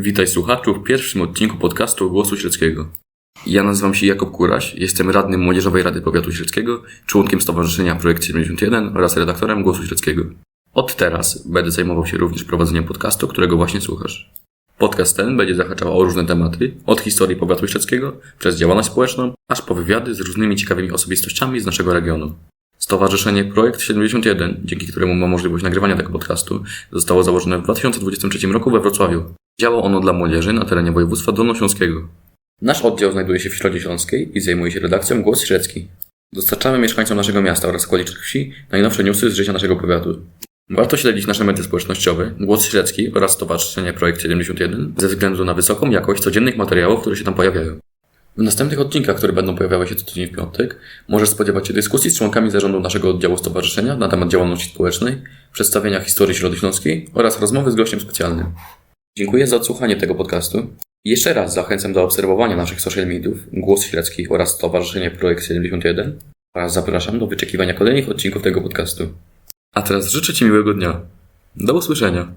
Witaj słuchaczu w pierwszym odcinku podcastu Głosu Śledzkiego. Ja nazywam się Jakub Kuraś, jestem radnym Młodzieżowej Rady Powiatu Śledzkiego, członkiem Stowarzyszenia Projekt 71 oraz redaktorem Głosu Śledzkiego. Od teraz będę zajmował się również prowadzeniem podcastu, którego właśnie słuchasz. Podcast ten będzie zahaczał o różne tematy, od historii powiatu śledzkiego, przez działalność społeczną, aż po wywiady z różnymi ciekawymi osobistościami z naszego regionu. Stowarzyszenie Projekt 71, dzięki któremu mam możliwość nagrywania tego podcastu, zostało założone w 2023 roku we Wrocławiu. Działa ono dla młodzieży na terenie województwa dolnośląskiego. Nasz oddział znajduje się w Środzie Śląskiej i zajmuje się redakcją Głos Śledzki. Dostarczamy mieszkańcom naszego miasta oraz okolicznych wsi najnowsze newsy z życia naszego powiatu. Warto śledzić nasze media społecznościowe, Głos Śledzki oraz Stowarzyszenie Projekt 71 ze względu na wysoką jakość codziennych materiałów, które się tam pojawiają. W następnych odcinkach, które będą pojawiały się co tydzień w piątek, możesz spodziewać się dyskusji z członkami zarządu naszego oddziału stowarzyszenia na temat działalności społecznej, przedstawienia historii Środy Śląskiej oraz rozmowy z gościem specjalnym. Dziękuję za odsłuchanie tego podcastu. Jeszcze raz zachęcam do obserwowania naszych social mediów, Głos Śledzki oraz Stowarzyszenie Projekt 71 oraz zapraszam do wyczekiwania kolejnych odcinków tego podcastu. A teraz życzę Ci miłego dnia. Do usłyszenia.